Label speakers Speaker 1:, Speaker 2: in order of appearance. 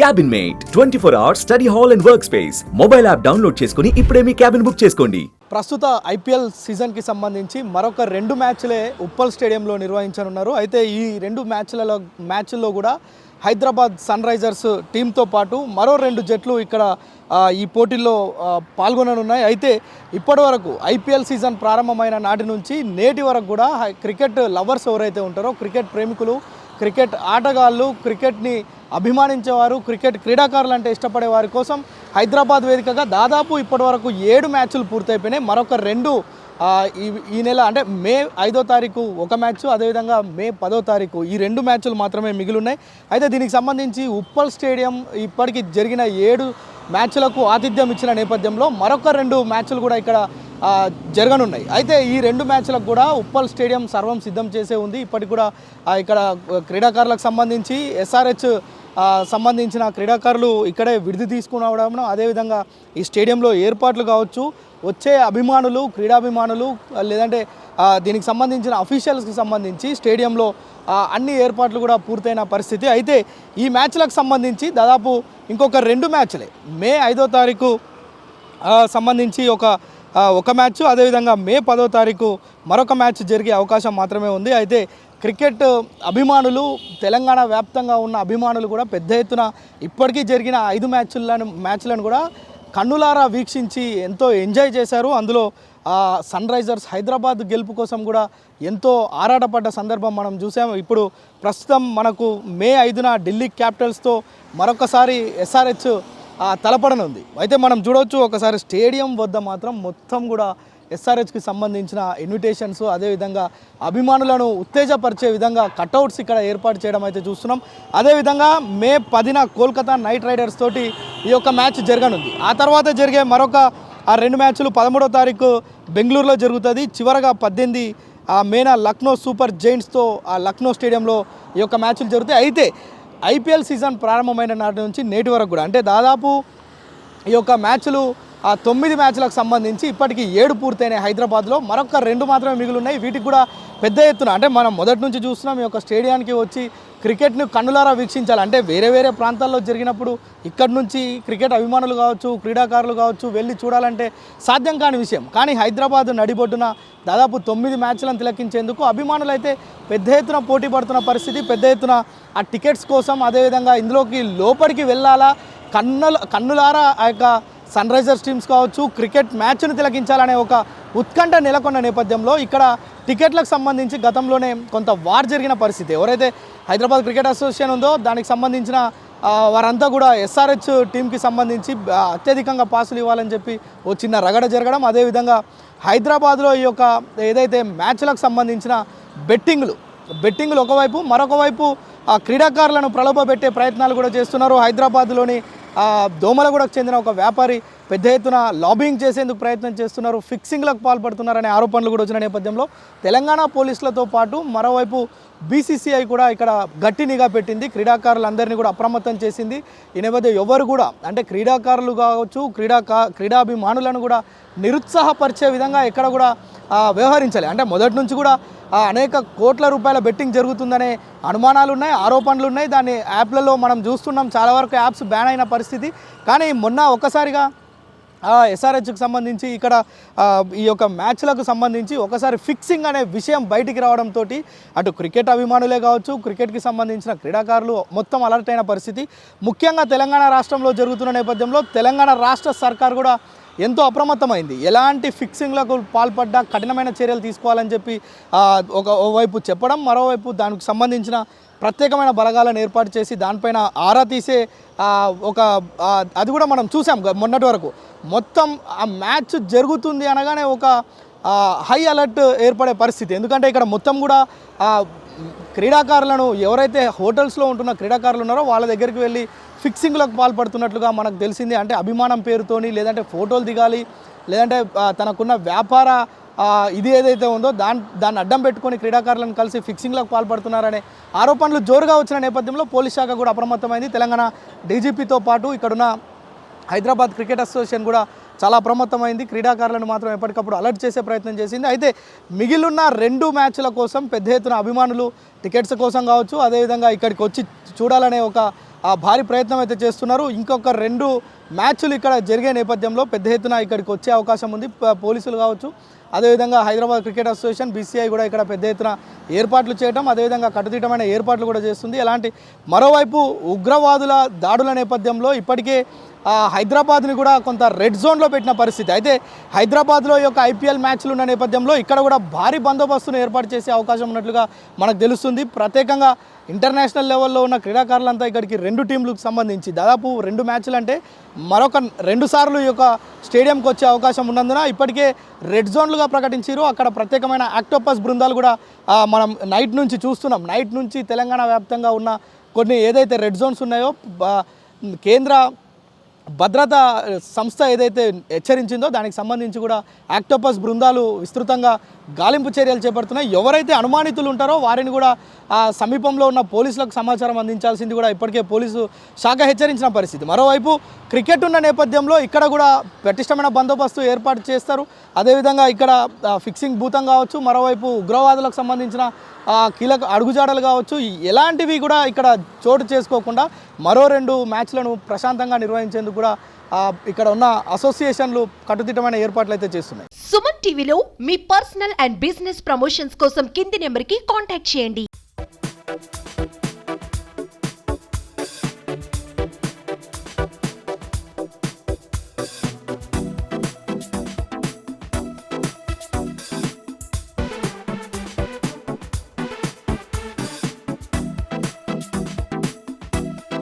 Speaker 1: Cabin mate twenty four hours study hall and work space mobile app download చేసుకుని ఇప్పుడే మీ cabin book చేసుకోండి.
Speaker 2: ప్రస్తుత IPL సీజన్కి సంబంధించి మరొక రెండు మ్యాచ్లే ఉప్పల్ స్టేడియంలో నిర్వహించనున్నారు. అయితే ఈ రెండు మ్యాచ్లలో మ్యాచ్ల్లో కూడా హైదరాబాద్ సన్ రైజర్స్ టీంతో పాటు మరో రెండు జట్లు ఇక్కడ ఈ పోటీల్లో పాల్గొననున్నాయి. అయితే ఇప్పటి వరకు ఐపీఎల్ సీజన్ ప్రారంభమైన నాటి నుంచి నేటి వరకు కూడా క్రికెట్ లవర్స్ ఎవరైతే ఉంటారో క్రికెట్ ప్రేమికులు క్రికెట్ ఆటగాళ్ళు క్రికెట్ని అభిమానించేవారు క్రికెట్ క్రీడాకారులు అంటే ఇష్టపడే వారి కోసం హైదరాబాద్ వేదికగా దాదాపు ఇప్పటివరకు ఏడు మ్యాచ్లు పూర్తయిపోయినాయి. మరొక రెండు ఈ ఈ నెల అంటే మే ఐదో తారీఖు ఒక మ్యాచ్ అదేవిధంగా మే పదో తారీఖు ఈ రెండు మ్యాచ్లు మాత్రమే మిగిలి ఉన్నాయి. అయితే దీనికి సంబంధించి ఉప్పల్ స్టేడియం ఇప్పటికి జరిగిన ఏడు మ్యాచ్లకు ఆతిథ్యం ఇచ్చిన నేపథ్యంలో మరొక రెండు మ్యాచ్లు కూడా ఇక్కడ జరగనున్నాయి. అయితే ఈ రెండు మ్యాచ్లకు కూడా ఉప్పల్ స్టేడియం సర్వం సిద్ధం చేసే ఉంది. ఇప్పటికి కూడా ఇక్కడ క్రీడాకారులకు సంబంధించి ఎస్ఆర్హెచ్ సంబంధించిన క్రీడాకారులు ఇక్కడే విడిది తీసుకురావడం అదేవిధంగా ఈ స్టేడియంలో ఏర్పాట్లు కావచ్చు. వచ్చే అభిమానులు క్రీడాభిమానులు లేదంటే దీనికి సంబంధించిన అఫీషియల్స్కి సంబంధించి స్టేడియంలో అన్ని ఏర్పాట్లు కూడా పూర్తయిన పరిస్థితి. అయితే ఈ మ్యాచ్లకు సంబంధించి దాదాపు ఇంకొక రెండు మ్యాచ్లే. మే ఐదో తారీఖు సంబంధించి ఒక ఒక మ్యాచ్ అదేవిధంగా మే పదో తారీఖు మరొక మ్యాచ్ జరిగే అవకాశం మాత్రమే ఉంది. అయితే క్రికెట్ అభిమానులు తెలంగాణ వ్యాప్తంగా ఉన్న అభిమానులు కూడా పెద్ద ఎత్తున ఇప్పటికీ జరిగిన ఐదు మ్యాచ్లను మ్యాచ్లను కూడా కన్నులారా వీక్షించి ఎంతో ఎంజాయ్ చేశారు. అందులో ఆ, సన్ రైజర్స్ హైదరాబాద్ గెలుపు కోసం కూడా ఎంతో ఆరాటపడ్డ సందర్భం మనం చూసాము ఇప్పుడు ప్రస్తుతం మనకు మే ఐదున ఢిల్లీ క్యాపిటల్స్తో మరొకసారి ఎస్ఆర్హెచ్ తలపడనుంది. అయితే మనం చూడవచ్చు ఒకసారి స్టేడియం వద్ద మాత్రం మొత్తం కూడా ఎస్ఆర్హెచ్కి సంబంధించిన ఇన్విటేషన్స్ అదేవిధంగా అభిమానులను ఉత్తేజపరిచే విధంగా కట్అవుట్స్ ఇక్కడ ఏర్పాటు చేయడం అయితే చూస్తున్నాం. అదేవిధంగా మే పదిన కోల్కతా నైట్ రైడర్స్ తోటి ఈ యొక్క మ్యాచ్ జరగనుంది. ఆ తర్వాత జరిగే మరొక ఆ రెండు మ్యాచ్లు పదమూడో తారీఖు బెంగళూరులో జరుగుతుంది. చివరగా పద్దెనిమిది ఆ మేన లక్నో సూపర్ జైంట్స్తో ఆ లక్నో స్టేడియంలో ఈ యొక్క మ్యాచ్లు జరుగుతాయి. అయితే ఐపీఎల్ సీజన్ ప్రారంభమైన నాటి నుంచి నేటి వరకు కూడా అంటే దాదాపు ఈ యొక్క మ్యాచ్లు ఆ తొమ్మిది మ్యాచ్లకు సంబంధించి ఇప్పటికి ఏడు పూర్తయినాయి హైదరాబాద్లో. మరొక రెండు మాత్రమే మిగిలి ఉన్నాయి వీటికి కూడా పెద్ద ఎత్తున అంటే మనం మొదటి నుంచి చూస్తున్నాం ఈ యొక్క స్టేడియానికి వచ్చి క్రికెట్ను కన్నులారా వీక్షించాలి. అంటే వేరే వేరే ప్రాంతాల్లో జరిగినప్పుడు ఇక్కడి నుంచి క్రికెట్ అభిమానులు కావచ్చు క్రీడాకారులు కావచ్చు వెళ్ళి చూడాలంటే సాధ్యం కాని విషయం. కానీ హైదరాబాద్ నడిబొడ్డున దాదాపు తొమ్మిది మ్యాచ్లను తిలకించేందుకు అభిమానులు అయితే పెద్ద ఎత్తున పోటీ పడుతున్న పరిస్థితి. పెద్ద ఎత్తున ఆ టికెట్స్ కోసం అదేవిధంగా ఇందులోకి లోపలికి వెళ్ళాలా? కన్నుల కన్నులారా ఆ యొక్క సన్ రైజర్స్ టీమ్స్ కావచ్చు క్రికెట్ మ్యాచ్ను తిలకించాలనే ఒక ఉత్కంఠ నెలకొన్న నేపథ్యంలో ఇక్కడ టికెట్లకు సంబంధించి గతంలోనే కొంత వార్ జరిగిన పరిస్థితి. ఎవరైతే హైదరాబాద్ క్రికెట్ అసోసియేషన్ ఉందో దానికి సంబంధించిన వారంతా కూడా ఎస్ఆర్హెచ్ టీంకి సంబంధించి అత్యధికంగా పాసులు ఇవ్వాలని చెప్పి ఓ చిన్న రగడ జరగడం అదేవిధంగా హైదరాబాద్లో ఈ యొక్క ఏదైతే మ్యాచ్లకు సంబంధించిన బెట్టింగ్లు బెట్టింగ్లు ఒకవైపు మరొక వైపు ఆ క్రీడాకారులను ప్రలోభపెట్టే ప్రయత్నాలు కూడా చేస్తున్నారు హైదరాబాద్లోని దోమలగూడకు చెందిన ఒక వ్యాపారి పెద్ద ఎత్తున లాబింగ్ చేసేందుకు ప్రయత్నం చేస్తున్నారు ఫిక్సింగ్లకు పాల్పడుతున్నారనే ఆరోపణలు కూడా వచ్చిన నేపథ్యంలో తెలంగాణ పోలీసులతో పాటు మరోవైపు బీసీసీఐ కూడా ఇక్కడ గట్టి నిఘా పెట్టింది. క్రీడాకారులందరినీ కూడా అప్రమత్తం చేసింది. ఈ నేపథ్యం ఎవరు కూడా అంటే క్రీడాకారులు కావచ్చు క్రీడాకా క్రీడాభిమానులను కూడా నిరుత్సాహపరిచే విధంగా ఎక్కడ కూడా వ్యవహరించాలి. అంటే మొదటి నుంచి కూడా ఆ, అనేక కోట్ల రూపాయల బెట్టింగ్ జరుగుతుందనే అనుమానాలు ఉన్నాయి ఆరోపణలు ఉన్నాయి దాన్ని యాప్లలో మనం చూస్తున్నాం. చాలా వరకు యాప్స్ బ్యాన్ అయిన పరిస్థితి. కానీ మొన్న ఒక్కసారిగా ఎస్ఆర్హెచ్కి సంబంధించి ఇక్కడ ఈ యొక్క మ్యాచ్లకు సంబంధించి ఒకసారి ఫిక్సింగ్ అనే విషయం బయటికి రావడంతో అటు క్రికెట్ అభిమానులే కావచ్చు క్రికెట్కి సంబంధించిన క్రీడాకారులు మొత్తం అలర్ట్ అయిన పరిస్థితి. ముఖ్యంగా తెలంగాణ రాష్ట్రంలో జరుగుతున్న నేపథ్యంలో తెలంగాణ రాష్ట్ర సర్కార్ కూడా ఎంతో అప్రమత్తమైంది. ఎలాంటి ఫిక్సింగ్లకు పాల్పడ్డా కఠినమైన చర్యలు తీసుకోవాలని చెప్పి ఒక ఓవైపు చెప్పడం మరోవైపు దానికి సంబంధించిన ప్రత్యేకమైన బలగాలను ఏర్పాటు చేసి దానిపైన ఆరా తీసే ఒక అది కూడా మనం చూసాం మొన్నటి వరకు. మొత్తం ఆ మ్యాచ్ జరుగుతుంది అనగానే ఒక హై అలర్ట్ ఏర్పడే పరిస్థితి. ఎందుకంటే ఇక్కడ మొత్తం కూడా క్రీడాకారులను ఎవరైతే హోటల్స్లో ఉంటున్న క్రీడాకారులు ఉన్నారో వాళ్ళ దగ్గరికి వెళ్ళి ఫిక్సింగ్లకు పాల్పడుతున్నట్లుగా మనకు తెలిసింది. అంటే అభిమానం పేరుతోని లేదంటే ఫోటోలు దిగాలి లేదంటే తనకున్న వ్యాపార ఇది ఏదైతే ఉందో దాన్ని దాన్ని అడ్డం పెట్టుకొని క్రీడాకారులను కలిసి ఫిక్సింగ్లకు పాల్పడుతున్నారనే ఆరోపణలు జోరుగా వచ్చిన నేపథ్యంలో పోలీస్ శాఖ కూడా అప్రమత్తమైంది. తెలంగాణ డీజీపీతో పాటు ఇక్కడున్న హైదరాబాద్ క్రికెట్ అసోసియేషన్ కూడా చాలా అప్రమత్తమైంది. క్రీడాకారులను మాత్రం ఎప్పటికప్పుడు అలర్ట్ చేసే ప్రయత్నం చేసింది. అయితే మిగిలిన రెండు మ్యాచ్ల కోసం పెద్ద ఎత్తున అభిమానులు టికెట్స్ కోసం కావచ్చు అదేవిధంగా ఇక్కడికి వచ్చి చూడాలనే ఒక భారీ ప్రయత్నం అయితే చేస్తున్నారు. ఇంకొక రెండు మ్యాచ్లు ఇక్కడ జరిగే నేపథ్యంలో పెద్ద ఎత్తున ఇక్కడికి వచ్చే అవకాశం ఉంది. పోలీసులు కావచ్చు అదేవిధంగా హైదరాబాద్ క్రికెట్ అసోసియేషన్ బీసీఐ కూడా ఇక్కడ పెద్ద ఎత్తున ఏర్పాట్లు చేయడం అదేవిధంగా కట్టుదిట్టమైన ఏర్పాట్లు కూడా చేస్తుంది. ఎలాంటి మరోవైపు ఉగ్రవాదుల దాడుల నేపథ్యంలో ఇప్పటికే హైదరాబాద్ని కూడా కొంత రెడ్ జోన్లో పెట్టిన పరిస్థితి. అయితే హైదరాబాద్లో యొక్క ఐపీఎల్ మ్యాచ్లు ఉన్న నేపథ్యంలో ఇక్కడ కూడా భారీ బందోబస్తును ఏర్పాటు చేసే అవకాశం ఉన్నట్లుగా మనకు తెలుస్తుంది. ప్రత్యేకంగా ఇంటర్నేషనల్ లెవెల్లో ఉన్న క్రీడాకారులంతా ఇక్కడికి రెండు టీంలకు సంబంధించి దాదాపు రెండు మ్యాచ్లు అంటే మరొక రెండు సార్లు ఈ యొక్క స్టేడియంకి వచ్చే అవకాశం ఉన్నందున ఇప్పటికే రెడ్ జోన్లుగా ప్రకటించారు. అక్కడ ప్రత్యేకమైన ఆక్టోపస్ బృందాలు కూడా మనం నైట్ నుంచి చూస్తున్నాం. నైట్ నుంచి తెలంగాణ వ్యాప్తంగా ఉన్న కొన్ని ఏదైతే రెడ్ జోన్స్ ఉన్నాయో కేంద్ర భద్రతా సంస్థ ఏదైతే హెచ్చరించిందో దానికి సంబంధించి కూడా ఆక్టోపస్ బృందాలు విస్తృతంగా గాలింపు చర్యలు చేపడుతున్నాయి. ఎవరైతే అనుమానితులు ఉంటారో వారిని కూడా ఆ సమీపంలో ఉన్న పోలీసులకు సమాచారం అందించాల్సింది కూడా ఇప్పటికే పోలీసు శాఖ హెచ్చరించిన పరిస్థితి. మరోవైపు క్రికెట్ ఉన్న నేపథ్యంలో ఇక్కడ కూడా పటిష్టమైన బందోబస్తు ఏర్పాటు చేస్తారు. అదేవిధంగా ఇక్కడ ఫిక్సింగ్ భూతం కావచ్చు మరోవైపు ఉగ్రవాదులకు సంబంధించిన కీలక అడుగుజాడలు కావచ్చు ఎలాంటివి కూడా ఇక్కడ చోటు చేసుకోకుండా మరో రెండు మ్యాచ్లను ప్రశాంతంగా నిర్వహించేందుకు కూడా ఇక్కడ ఉన్న అసోసియేషన్లు కట్టుదిట్టమైన ఏర్పాట్లు అయితే చేస్తున్నాయి.
Speaker 3: సుమన్ టీవీలో మీ పర్సనల్ అండ్ బిజినెస్ ప్రమోషన్స్ కోసం కింది నెంబర్కి కాంటాక్ట్ చేయండి.